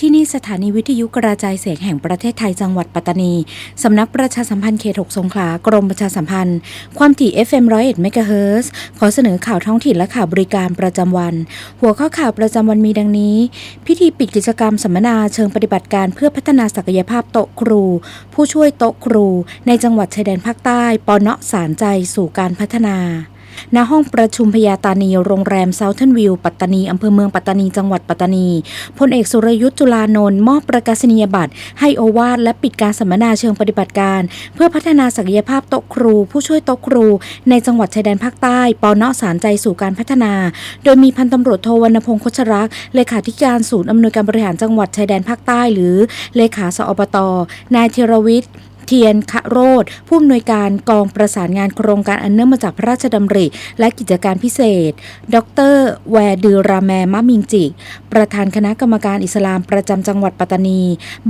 ที่นี่สถานีวิทยุกระจายเสียงแห่งประเทศไทยจังหวัดปัตตานี สำนักประชาสัมพันธ์เขต6สงขลากรมประชาสัมพันธ์ ความถี่ FM 101เมกะเฮิรตซ์ขอเสนอข่าวท้องถิ่นและข่าวบริการประจำวัน หัวข้อข่าวประจำวันมีดังนี้ พิธีปิดกิจกรรมสัมมนาเชิงปฏิบัติการเพื่อพัฒนาศักยภาพโต๊ะครู ผู้ช่วยโต๊ะครู ในจังหวัดชายแดนภาคใต้ปอนเนาะสารใจสู่การพัฒนา ณห้องประชุมพยาตานีโรงแรมเซาเทนวิวปัตตานีอำเภอเมืองปัตตานีจังหวัดปัตตานีพลเอกสุรยุทธ์จุลานนท์มอบประกาศนียบัตร ให้โอวาทและปิดการสัมมนาเชิงปฏิบัติการ เพื่อพัฒนาศักยภาพโต๊ะครู ผู้ช่วยโต๊ะครู ในจังหวัดชายแดนภาคใต้ปอนาะสารใจสู่การพัฒนา โดยมีพันตำรวจโทวรรณพงศ์คชรักษ์เลขาธิการศูนย์อำนวยการบริหารจังหวัดชายแดนภาคใต้ หรือเลขาสอบตนายธีรวิทย์ เทียนคะโรธผู้อำนวยการกองประสานงานโครงการอันเนื่องมาจากพระราชดำริ และกิจการพิเศษ ดร แวร์ดือราแมมะมิงจิกประธานคณะกรรมการอิสลามประจำจังหวัดปัตตานี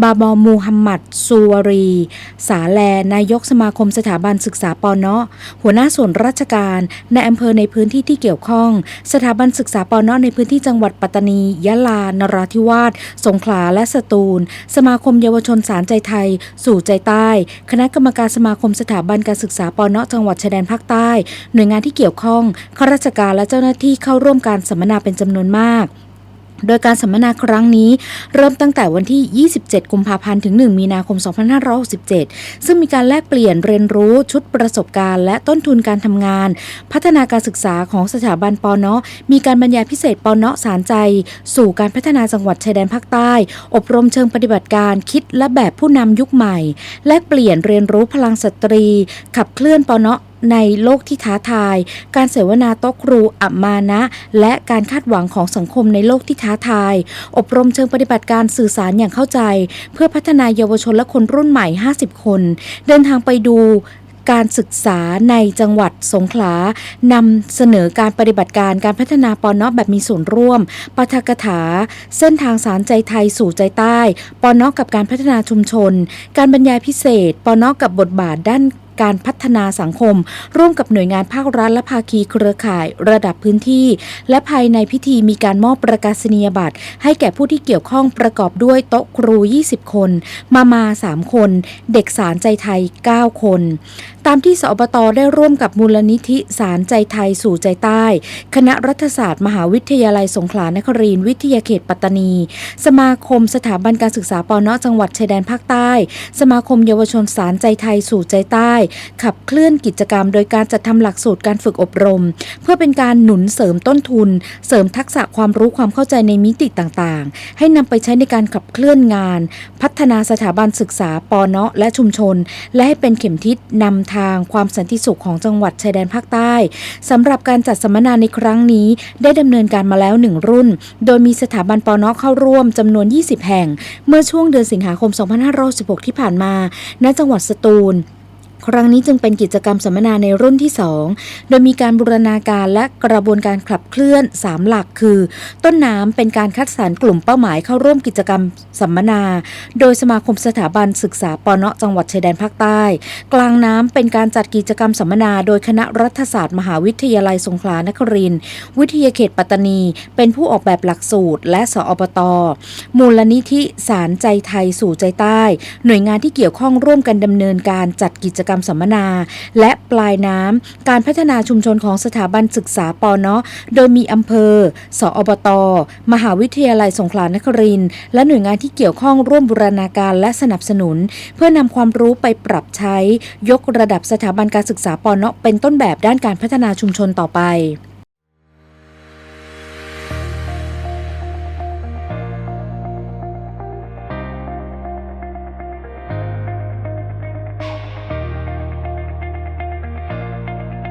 บาบอมูฮัมหมัดซูวารี สาแล นายกสมาคมสถาบันศึกษาปอนเนาะหัวหน้าส่วนราชการในอำเภอในพื้นที่ที่เกี่ยวข้อง สถาบันศึกษาปอนเนาะในพื้นที่จังหวัดปัตตานี ยะลา นราธิวาส สงขลา และสตูล สมาคมเยาวชนสารใจไทย สู่ใจใต้คณะกรรมการสมาคมสถาบันการศึกษาปอนาะจังหวัดชายแดนภาคใต้ หน่วยงานที่เกี่ยวข้องข้าราชการและเจ้าหน้าที่เข้าร่วมการสัมมนาเป็นจำนวนมาก โดยการสัมมนาครั้งนี้เริ่มตั้งแต่วันที่ 27 กุมภาพันธ์ ถึง 1 มีนาคม 2567 ซึ่งมีการแลกเปลี่ยนเรียนรู้ชุดประสบการณ์ และต้นทุนการทำงาน พัฒนาการศึกษาของสถาบันปอเนาะมีการบรรยายพิเศษปอเนาะสารใจ สู่การพัฒนาจังหวัดชายแดนภาคใต้ อบรมเชิงปฏิบัติการคิดและแบบผู้นำยุคใหม่ แลกเปลี่ยนเรียนรู้พลังสตรี ขับเคลื่อนปอเนาะ ในโลกที่ท้าทาย การเสวนาโต๊ะครูอัมมานะ และการคาดหวังของสังคมในโลกที่ท้าทาย อบรมเชิงปฏิบัติการสื่อสารอย่างเข้าใจ เพื่อพัฒนาเยาวชนและคนรุ่นใหม่ 50 คน เดินทางไปดูการศึกษาในจังหวัดสงขลานำเสนอการปฏิบัติการการพัฒนาปอนอแบบมีส่วนร่วมปาฐกถา เส้นทางสารใจไทยสู่ใจใต้ ปอนอกับการพัฒนาชุมชน การบรรยายพิเศษ ปอนอกับบทบาทด้าน การพัฒนาสังคม ร่วมกับหน่วยงานภาครัฐและภาคีเครือข่ายระดับพื้นที่ และภายในพิธีมีการมอบประกาศนียบัตร ให้แก่ผู้ที่เกี่ยวข้องประกอบด้วยโต๊ะครู 20 คน มามา 3 คน เด็กสารใจไทย 9 คน ตามที่สอบตได้ร่วมกับมูลนิธิสารใจไทยสู่ใจใต้ คณะรัฐศาสตร์ มหาวิทยาลัยสงขลานครินทร์วิทยาเขตปัตตานี สมาคมสถาบันการศึกษาปอนอจังหวัดชายแดนภาคใต้ สมาคมเยาวชนสารใจไทยสู่ใจใต้ขับเคลื่อนกิจกรรม โดยการจัดทำหลักสูตรการฝึกอบรม เพื่อเป็นการหนุนเสริมต้นทุน เสริมทักษะความรู้ความเข้าใจในมิติต่างๆ ให้นำไปใช้ในการขับเคลื่อนงาน พัฒนาสถาบันศึกษาปอเนาะและชุมชน และให้เป็นเข็มทิศนำทางความสันติสุขของจังหวัดชายแดนภาคใต้สำหรับการจัดสัมมนาในครั้งนี้ ได้ดำเนินการมาแล้วหนึ่งรุ่น โดยมีสถาบันปอเนาะเข้าร่วมจำนวน 20 แห่ง เมื่อช่วงเดือนสิงหาคม 2516 ที่ผ่านมา ณ จังหวัดสตูล ครั้งนี้จึงเป็นกิจกรรมสัมมนาในรุ่นที่ 2 โดยมีการบูรณาการและกระบวนการขับเคลื่อน 3 หลักคือ ต้นน้ำเป็นการคัดสรรกลุ่มเป้าหมายเข้าร่วมกิจกรรมสัมมนา โดยสมาคมสถาบันศึกษาปอนะจังหวัดชายแดนภาคใต้ กลางน้ำเป็นการจัดกิจกรรมสัมมนา โดยคณะรัฐศาสตร์มหาวิทยาลัยสงขลานครินทร์วิทยาเขตปัตตานี เป็นผู้ออกแบบหลักสูตร และสอบตมูลนิธิสารใจไทยสู่ใจใต้ หน่วยงานที่เกี่ยวข้องร่วมกันดำเนินการจัดกิจกรรมสัมมนา และปลายน้ำการพัฒนาชุมชนของสถาบันศึกษาปอเนาะโดยมีอำเภอ สอบต มหาวิทยาลัยสงขลานครินและหน่วยงานที่เกี่ยวข้องร่วมบูรณาการและสนับสนุน เพื่อนำความรู้ไปปรับใช้ ยกระดับสถาบันการศึกษาปอเนาะเป็นต้นแบบด้านการพัฒนาชุมชนต่อไป